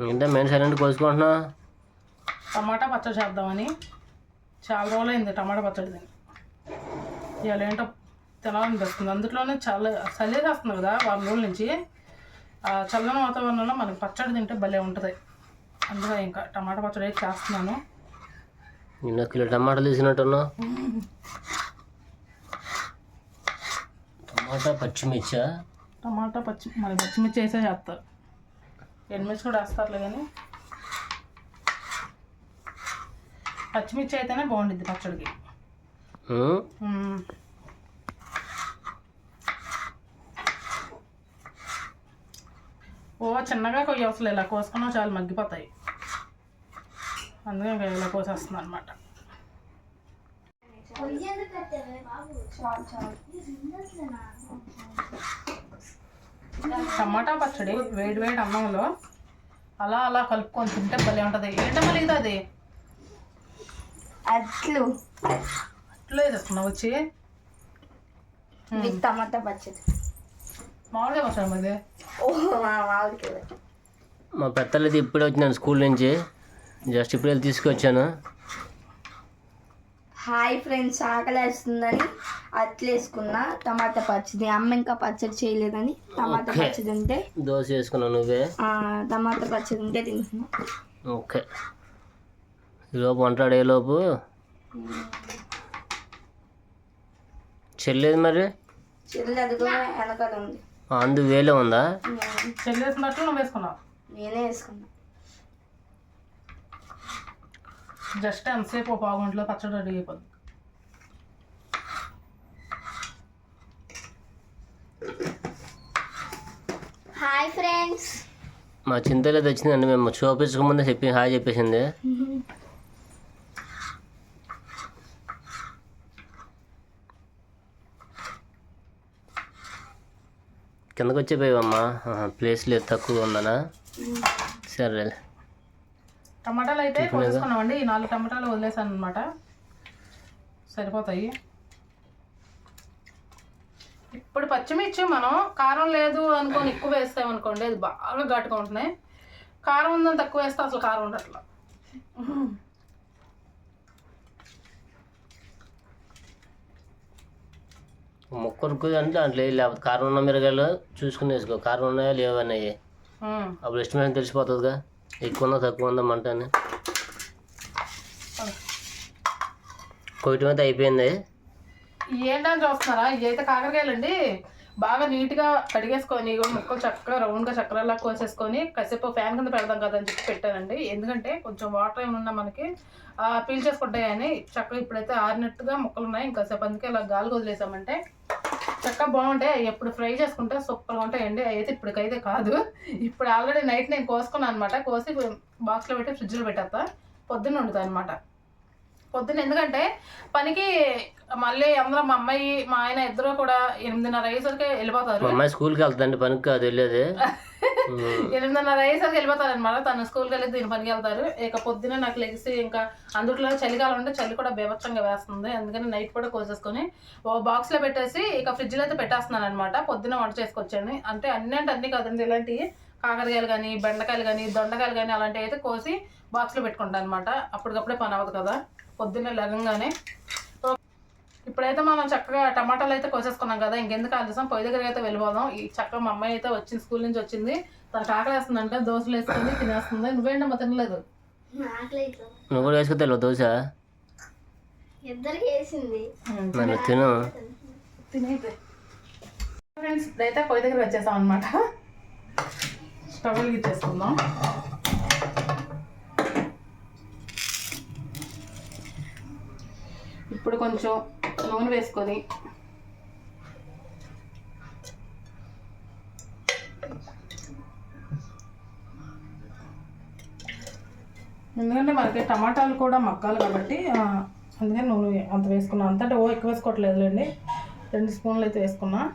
ఏంటో main silent కోసుకుంటున్నా టమాటా పచ్చడి చేద్దామని. చాలా రోజులైంది టమాటా పచ్చడి తిని ఇవాళ ఏంటో తినాలనిపిస్తుంది అందులోనే చాలా చలి వేస్తుంది కదా వారం రోజుల నుంచి. ఆ చల్లని వాతావరణంలో మనకి పచ్చడి తింటే భలే ఉంటుంది. అందులో ఇంకా టమాటా పచ్చడి అయితే చేస్తున్నాను. నిన్న కిలో టమాటాలు తీసినట్టున్నా టమాటా పచ్చిమిర్చా? టమాటా పచ్చి మరి పచ్చిమిర్చి వేసే చేస్తారు. ఎండుమిర్చి కూడా వేస్తారులే కానీ. పచ్చిమిర్చి అయితేనే బాగుండిద్ది పచ్చడికి. ఓ చిన్నగా కొయ్య అసలు ఇలా కోసుకున్నా చాలా మగ్గిపోతాయి. అందుకే ఇలా కోసేస్తున్నాను అనమాట టమాటా పచ్చడి వేడి వేడి అన్నంలో అలా అలా కలుపుకొని తింటే భలే ఉంటుంది. ఏంటమ్మా లేదు అది? అట్లు. అట్లే చేస్తున్నావు వచ్చి. టమాటా పచ్చడి. మామూలుగా వస్తాను అది ఓ మా మామిడికి మా పెద్దలది ఇప్పుడే వచ్చినాను స్కూల్ నుంచి. జస్ట్ ఇప్పుడే తీసుకొచ్చాను. హాయ్ ఫ్రెండ్స్ ఆకలి వేస్తుందని అట్లు వేసుకున్నా టమాటా పచ్చడి. అమ్మ ఇంకా పచ్చడి చేయలేదని టమాటా. పచ్చడి ఉంటే దోశ వేసుకున్నావు నువ్వే? ఆ, టమాటా పచ్చడి ఉంటే తింటున్నా ఓకే. ఈలోపు వంటాడు ఏ లోపు? చెల్లేదు మరి? చెల్లి అదిగో వెనకాల ఉంది. అందు వేలే ఉందా? నేను- చెల్లి వేసినట్లు నువ్వు వేసుకున్నావు. నేనే వేసుకున్నా. జస్ట్ ఎంతసేపు ఒక పావు గంటలో పచ్చడి రెడీ అయిపోద్ది. Hi friends. మా చింతలేదు వచ్చిందండి మేము చూపించకముందే చెప్పి హాయ్ చెప్పేసింది. కిందకు వచ్చేపోయావమ్మా ప్లేస్ లేదు తక్కువ ఉందనా? సరే టమాటాలు అయితే కోసేసుకున్నామండి. ఈ నాలుగు టమాటాలు వదిలేసాను అనమాట సరిపోతాయి. ఇప్పుడు పచ్చిమిర్చి మనం కారం లేదు అనుకొని ఎక్కువ వేస్తామనుకోండి అది బాగా ఘాటుగా ఉంటున్నాయి. కారం ఉందని తక్కువ వేస్తే అసలు కారం ఉండట్లా. ముక్కలకు అంటే దాంట్లో లేకపోతే కారం ఉన్న మిరగాయలు చూసుకుని వేసుకో. కారం ఉన్నాయా లేవన్నాయి. అప్పుడు ఎస్టిమేషన్ తెలిసిపోతుందిగా. ఎక్కువ ఉందా తక్కువ ఉందా మంట అని కొయ్యటం అయితే అయిపోయింది. ఏంటని చూస్తున్నారా? ఇదైతే కాకరకాయలండి. బాగా నీట్గా కడిగేసుకొని ముక్కలు చక్కగా రౌండ్గా చక్కరలా కోసేసుకొని కాసేపు ఫ్యాన్ కింద పెడదాం కదా అని చెప్పి పెట్టానండి. ఎందుకంటే కొంచెం వాటర్ ఏమన్నా ఉన్నా మనకి పీల్చేసుకుంటాయని చక్కగా ఇప్పుడైతే ఆరినట్టుగా ముక్కలు ఉన్నాయి ఇంకాసేపు అందుకే ఇలా గాలి వదిలేసామంటే చక్కగా బాగుంటాయి ఎప్పుడు ఫ్రై చేసుకుంటే సూపర్గా ఉంటాయండి అయితే ఇప్పటికైతే కాదు. ఇప్పుడు ఆల్రెడీ నైట్ నేను కోసుకున్నాను అనమాట కోసి బాక్స్లో పెట్టి ఫ్రిడ్జ్లో పెట్టేస్తా. పొద్దున్న వండుతాను అనమాట పొద్దున్న ఎందుకంటే పనికి మళ్ళీ అందరూ మా అమ్మాయి మా ఆయన ఇద్దరు కూడా ఎనిమిదిన్నర అయ్యేసరికి వెళ్ళిపోతారు. మా అమ్మాయి స్కూల్కి వెళ్తుందండి. పనికి కాదు వెళ్ళేది. Mm. ఎనిమిదిన్నర అయ్యేసరికి వెళ్ళిపోతారు అనమాట తను స్కూల్కి వెళ్ళి దీని పనికి వెళ్తారు. ఇక పొద్దున నాకు లెగిసి ఇంకా అందుట్లో చలికాలం ఉంటే చలి కూడా బేభత్సంగా వేస్తుంది. అందుకని నైట్ కూడా కోసేసుకొని ఓ బాక్స్లో పెట్టేసి ఇక ఫ్రిడ్జ్లో అయితే పెట్టేస్తున్నాను అనమాట పొద్దున్న వంట చేసుకొచ్చాను. అంటే అన్ని అంటే అన్ని కాదండి. ఇలాంటివి కాకరకాయలు కానీ బెండకాయలు కానీ దొండకాయలు కానీ అలాంటివి అయితే కోసి బాక్స్లో పెట్టుకుంటాను అనమాట అప్పటికప్పుడే పని అవ్వదు కదా. పొద్దున్నే లగంగానే ఇప్పుడైతే మనం చక్కగా టమాటాలు అయితే కోసేసుకున్నాం కదా ఇంకెందుకు ఆలస్యం? పొయ్యి దగ్గరికి అయితే వెళ్ళిపోదాం. ఈ చక్కగా మా అమ్మాయి అయితే వచ్చింది స్కూల్ నుంచి వచ్చింది. తనకు ఆకలి వేస్తుందంటే దోశలు వేసుకుంది తినేస్తుంది. నువ్వేంటమ్మా తినలేదు? నువ్వు కూడా దోశ? తిను తినైతే ఫ్రెండ్స్ ఇప్పుడైతే పొయ్యి దగ్గర వచ్చేసాం అనమాట స్టవ్ వెలిగించేసుకుందాం ఇప్పుడు కొంచెం నూనె వేసుకొని ఎందుకంటే మనకి టమాటాలు కూడా మగ్గాలి కాబట్టి అందుకని నూనె అంత వేసుకున్నా. అంతటా ఓ ఎక్కువ వేసుకోవట్లేదులేండి. రెండు స్పూన్లు అయితే వేసుకున్నాను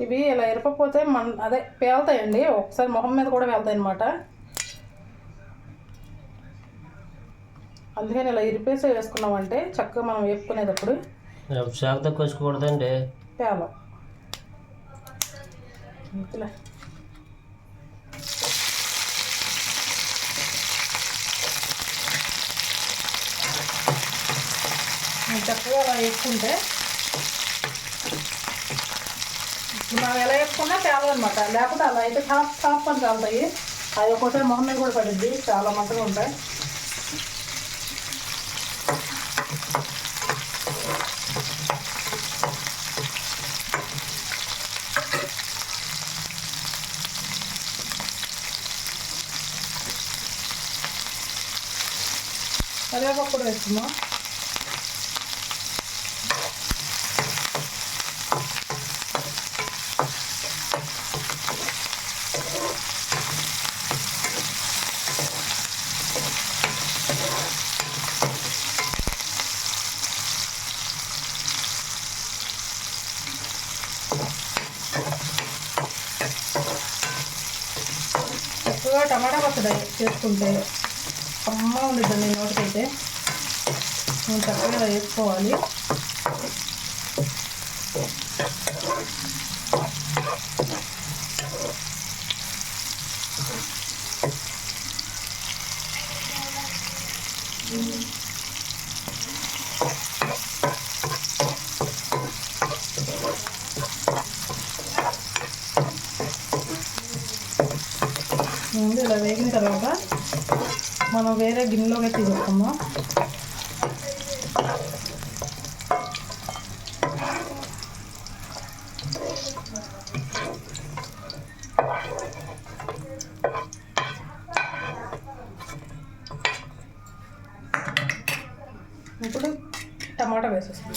ఇవి ఇలా ఎరపపోతే మన అదే పేలుతాయండి. ఒకసారి మొహం మీద కూడా వెళ్తాయి అనమాట అందుకని ఇలా ఇరిపేసి వేసుకున్నామంటే చక్కగా మనం వేపుకునేటప్పుడు శాఖతో కోసుకోకూడదండి. పేలం. ఇలా. చక్కగా అలా వేసుకుంటే ఇప్పుడు మనం ఎలా వేసుకున్నా పేలం అనమాట లేకపోతే అలా అయితే టాప్ టాప్ అని కాలుతాయి అది ఒక్కోసారి మొహం మీద కూడా పడుద్ది చాలా మంటగా ఉంటాయి కరివేపాకు కూడా వేసుకుందాం చక్కగా టమాటా పచ్చడి వేసుకుంటే అమ్మ ఉండిద్దండి నోటికైతే. మనం చక్కగా వేసుకోవాలి. ముందు ఇలా వేగిన తర్వాత మనం వేరే గిన్నెలోకి తీసుకుందాం ఇప్పుడు టమాటా వేసేస్తాం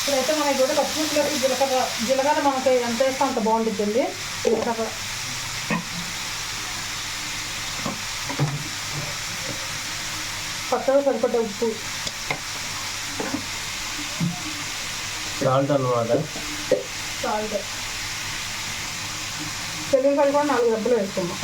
ఇప్పుడైతే మనకి కూడా పచ్చిమిర్చిలోకి జీలకర్ర జీలకర్ర వేస్తే అంత బాగుంటుందండి పచ్చగా సరిపడ్డ ఉప్పు. సాల్ట్ అనమాట సాల్ట్. శనగకాయలు కూడా నాలుగు డబ్బులు వేసుకుందాం.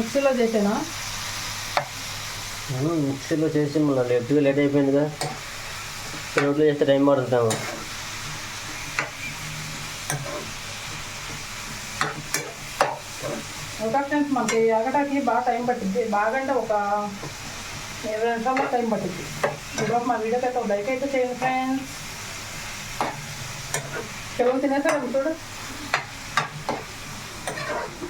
మిక్సీలో చేసేనా? మిక్సీలో చేసి మళ్ళీ లేట్గా లేట్ అయిపోయిందిగా. రోడ్లో చేస్తే టైం పడుతుందేమో ఉదాహరణకి మనకి ఆగటానికి బాగా టైం పట్టింది బాగా అంటే ఒక ఇరవై నిమిషాల్లో టైం పట్టింది ఈరోజు మా వీడియోకి అయితే ఒక లైక్ అయితే చేయండి ఫ్రెండ్స్. పిల్లలు తినేసారు చూడు ఇలా పెరుగుతూ ఉంటాయి ఇల్లు కూడా ఒకసారి లోన్ కావాలా లిఖితమ్మా తినేసారా అది కాదు మావయ్య ఈ అమ్మాయిని నేను వర్కౌట్ చేశాను ఏదైనా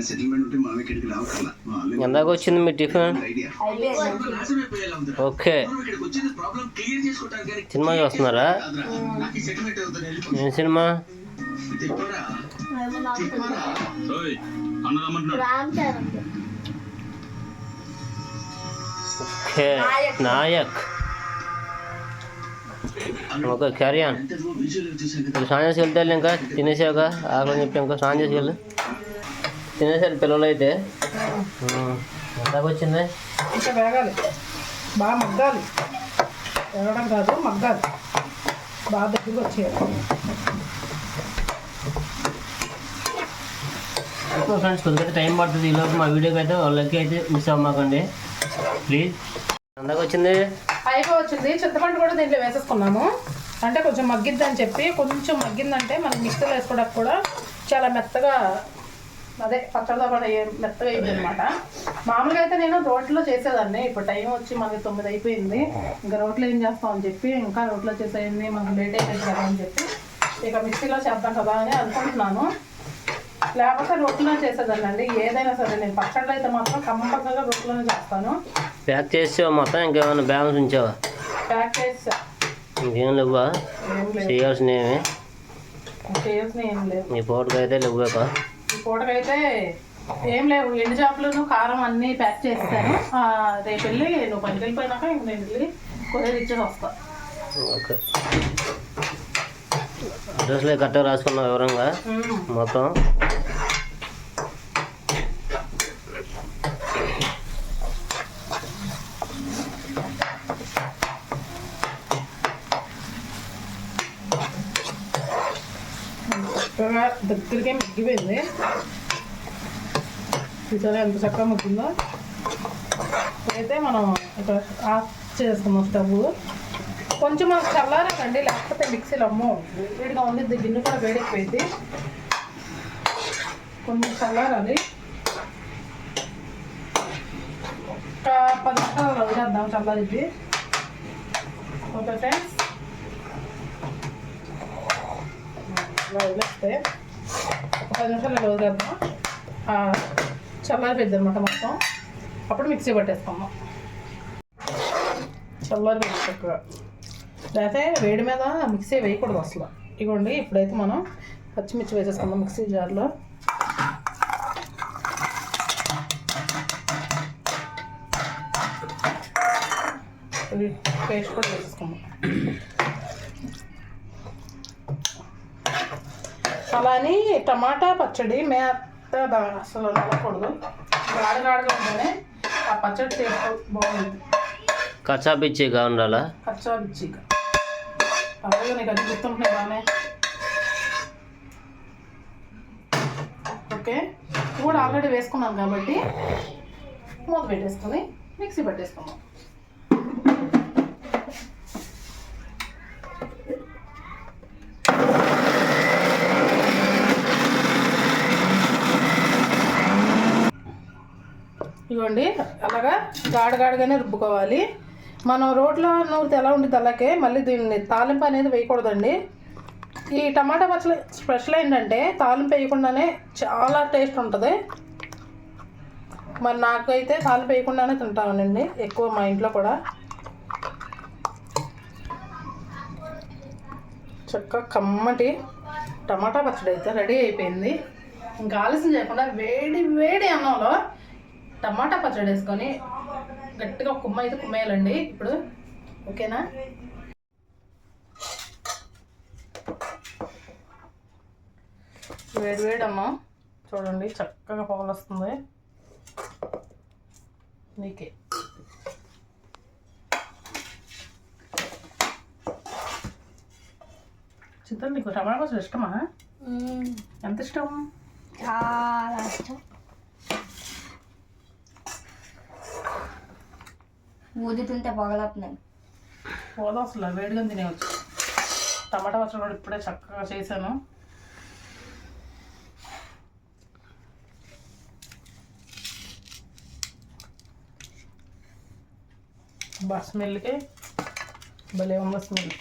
సెటిల్మెంట్ ఉంటే. మనం ఇక్కడికి రావట్లా మా ఆల్రెడీ ఎందాక వచ్చింది మీ టిఫిన్? ఓకే. సినిమా చూస్తున్నారా? ఏం cinema? Ram Charan. Nayak. Okay carry on ఇప్పుడు స్నానం చేసి వెళ్తే ఇంకా తినేసాక ఆకలి చెప్పి ఇంకా స్నానం చేసి వెళ్ళు తినేసారు పిల్లలు అయితే ఎందాక వచ్చింది? ఇంకా వేగాలి. బాగా మగ్గాలి. వేగడం కాదు మగ్గాలి. బాగా దగ్గరికి వచ్చేయాలి. ఫ్రెండ్స్ కొద్దిగా టైం పడుతుంది. ఈలోపు మా వీడియోకి అయితే వాళ్ళకి అయితే మిస్ అవ్వమాకండి. ప్లీజ్ ఎందాక వచ్చింది వచ్చింది చింతపండు కూడా దీంట్లో వేసేసుకున్నాము. అంటే కొంచెం మగ్గిద్దని చెప్పి కొంచెం మగ్గిందంటే మనకి మిక్సీలో వేసుకోవడానికి కూడా చాలా మెత్తగా అదే పచ్చడితో పాటు అయ్యే మెత్తగా అయింది అనమాట మామూలుగా అయితే నేను రోట్లో చేసేదాన్ని. ఇప్పుడు టైం వచ్చి మనకి తొమ్మిది అయిపోయింది. ఇంకా రోట్లో ఏం చేస్తాం అని చెప్పి ఇంకా రోట్లో చేసేయండి మనకు లేట్ అయిపోయింది కదా అని చెప్పి ఇక మిక్సీలో చేద్దాం కదా అని అనుకుంటున్నాను. లేకపోతే రొట్టెలో చేసేదాన్ని ఏదైనా సరే నేను పచ్చళ్ళు అయితే మాత్రం కంపల్సరీగా రొట్టెలోనే చేస్తాను. ప్యాక్ చేసావా మొత్తం? ఇంకేమైనా బ్యాలెన్స్ ఉంచావా? ప్యాక్ చేసా ఇంకేం లేవా చేయాల్సినవి చేయాల్సిన ఏం లేదు. నీ పూటకి అయితే లేవుగా ఈ పూటకైతే ఏం లేవు. ఎండు చేపలను కారం అన్నీ ప్యాక్ చేస్తాను. రేపు వెళ్ళి నువ్వు పనికి వెళ్ళిపోయినాక ఇంక నేను వెళ్ళి కొరియర్ ఇచ్చేసి వస్తా. ఓకే. అడ్రస్లో కరెక్ట్గా రాసుకున్నావు వివరంగా. మొత్తం చక్కగా దగ్గరికే మగ్గిపోయింది చూసారా ఎంత చక్కగా మగ్గిందో అయితే మనం ఇక్కడ ఆఫ్ చేసుకుందాం స్టవ్ కొంచెం మనకు చల్లారకండి లేకపోతే మిక్సీలో అమ్మో వేడిగా ఉంది గిన్నె కూడా వేడెక్కిపోయింది కొంచెం చల్లారాలి ఒక పది నిమిషాలు వదిలేద్దాం చల్లారిద్ది ఓకే ఫ్రెండ్స్ ఇలా వదిలేస్తే ఒక పది నిమిషాలు ఇలా వదిలేద్దాం చల్లారి పెద్ద అనమాట మొత్తం. అప్పుడు మిక్సీ పట్టేస్తాము చల్లారి పెద్ద చక్కగా. లేకపోతే వేడి మీద మిక్సీ వేయకూడదు అసలు. ఇగోండి ఇప్పుడైతే మనం పచ్చిమిర్చి వేసేసుకుందాం మిక్సీ జార్లో. పేస్ట్ కూడా వేసేసుకుందాం. అలా అని టమాటా పచ్చడి మెత్తగా అసలు నమ్మకూడదు గాడగాడగా ఉంటేనే ఆ పచ్చడి టేస్ట్ బాగుంది కచ్చా పిచ్చిగా ఉండాలా కచ్చా బిచ్చిగా అలాగే నీకు అది గుర్తుంటున్నాయి బాగానే. ఓకే. కూడా ఆల్రెడీ వేసుకున్నాను కాబట్టి మూత పెట్టేసుకొని మిక్సీ పట్టేసుకుందాం ఇవ్వండి అలాగా గాడగాడగానే రుబ్బుకోవాలి. మనం రోట్లో నూరితే ఎలా ఉంటుంది అలాగే మళ్ళీ దీన్ని తాలింపు అనేది వేయకూడదండి. ఈ టమాటా పచ్చడి స్పెషల్ ఏంటంటే తాలింపు వేయకుండానే చాలా టేస్ట్ ఉంటుంది. మరి నాకైతే తాలింపు వేయకుండానే తింటానండి ఎక్కువ మా ఇంట్లో కూడా. చక్క కమ్మటి టమాటా పచ్చడి అయితే రెడీ అయిపోయింది. ఇంకా ఆలస్యం చేయకుండా వేడి వేడి అన్నంలో టమాటా పచ్చడి వేసుకొని గట్టిగా కుమ్మ అయితే కుమ్మేయాలండి ఇప్పుడు. ఓకేనా? వేడి వేడి అన్నం చూడండి చక్కగా పొగలు వస్తుంది. నీకే. చింతలు నీకు టమాటా పచ్చడి ఇష్టమా? ఎంత ఇష్టం? చాలా ఇష్టం. ఊదుతుంటే పొగలవుతున్నాయి పోదా అసలు వేడిగా తినేవచ్చు టమాటా పచ్చడి కూడా ఇప్పుడే చక్కగా చేశాను. బా స్మెల్కి భలే ఉంది స్మెల్.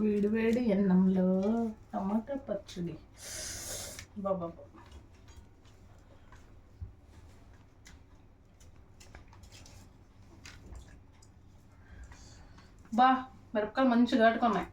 వేడి వేడి అన్నంలో టమాటా పచ్చడి. బాబా బా మిరపకాయలు మంచిగా ఘాటుకున్నాయి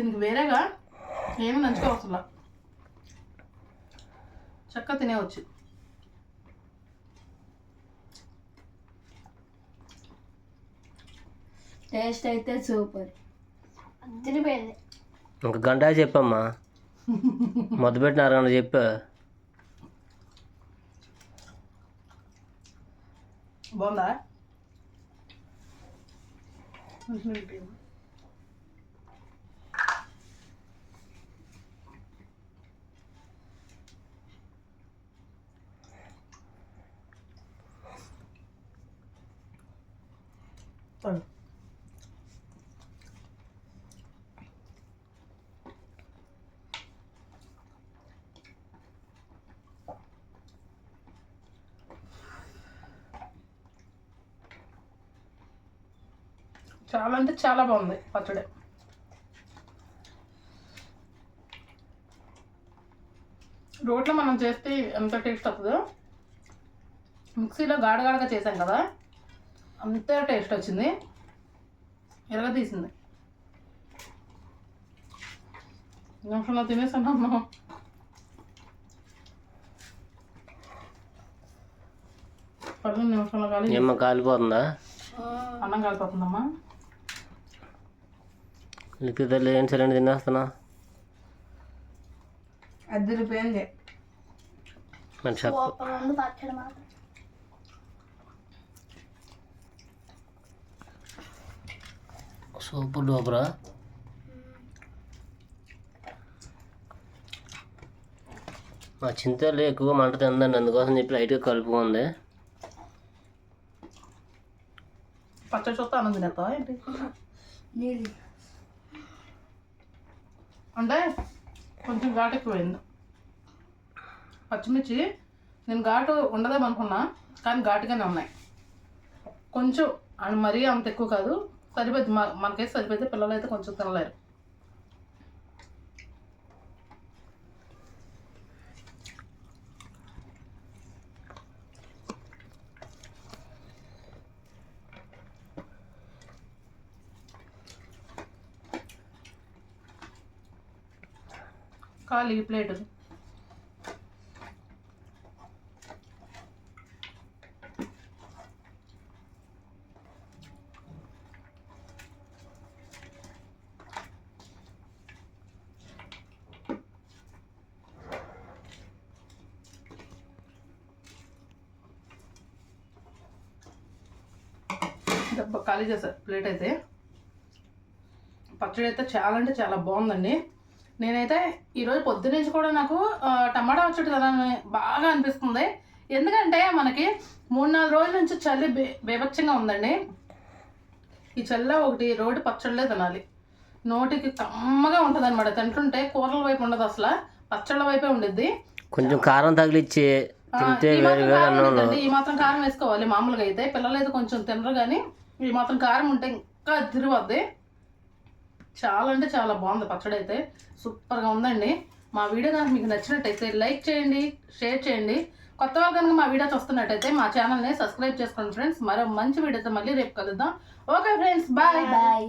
దీనికి వేరేగా ఏమి నంచుకోవసలా చక్కగా తినేవచ్చు టేస్ట్ అయితే సూపర్. తినిపోయింది ఇంక గంట చెప్పమ్మా. మొదలు పెట్టిన అరగంట చెప్పా. బాగుందా? చాలా అంటే చాలా బాగుంది పచ్చడి. రోట్లో మనం చేస్తే ఎంత టేస్ట్ వస్తుందో. మిక్సీలో గాడగాడగా చేసాం కదా అంతే టేస్ట్ వచ్చింది. ఎరగ తీసింది నిమిషంలో తినేసాను అమ్మ. పన్నెండు నిమిషంలో కాలి కాలిపోతుందా? అన్నం కలిపోతుందమ్మా. లిక్కి తల్లి ఏం సిలిండర్ తినేస్తున్నా? అద్దరిపోయింది చెప్ప. సూపర్ ఉంది డూపరా? మా చింతలు ఎక్కువ మంట తిందండి అందుకోసం చెప్పి లైట్గా కలుపుకుంది పచ్చడి చూస్తే అన్నం తినేస్తావా ఏంటి? నీళ్ళు. అంటే కొంచెం ఘాటు ఎక్కువైంది. పచ్చిమిర్చి నేను ఘాటు ఉండదేమనుకున్నా కానీ ఘాటుగానే ఉన్నాయి. కొంచెం అండ్ మరీ అంత ఎక్కువ కాదు సరిపోద్ది మా మనకైతే సరిపోద్ది పిల్లలు అయితే కొంచెం తినలేరు. ఖాళీ ప్లేట్. దెబ్బ ఖాళీ చేశారు ప్లేట్ అయితే. పచ్చడి అయితే చాలా అంటే చాలా బాగుందండి. నేనైతే ఈరోజు పొద్దు నుంచి కూడా నాకు టమాటా పచ్చడి తినాలని బాగా అనిపిస్తుంది. ఎందుకంటే మనకి మూడు నాలుగు రోజుల నుంచి చలి బే బేభత్సంగా ఉందండి. ఈ చల్ల ఒకటి రోడ్డు పచ్చళ్ళే తినాలి. నోటికి కమ్మగా ఉంటుంది అనమాట తింటుంటే కూరల వైపు ఉండదు అసలు. పచ్చళ్ళ వైపే ఉండిద్ది. కొంచెం కారం తగిలిచ్చి తింటే ఈ మాత్రం కారం అన్నంలో ఉండిద్దండి. ఈ మాత్రం కారం వేసుకోవాలి మామూలుగా అయితే. పిల్లలు అయితే కొంచెం తినరు కానీ ఈ మాత్రం కారం ఉంటే ఇంకా తిరిగిపోద్ది చాలా అంటే చాలా బాగుంది పచ్చడి అయితే. సూపర్గా ఉందండి. మా వీడియో కనుక మీకు నచ్చినట్టయితే లైక్ చేయండి షేర్ చేయండి. కొత్త వాళ్ళు కనుక మా వీడియో చూస్తున్నట్టయితే మా ఛానల్ని సబ్స్క్రైబ్ చేసుకోండి ఫ్రెండ్స్. మరో మంచి వీడియోతో మళ్ళీ రేపు కలుద్దాం. Okay friends bye. బాయ్.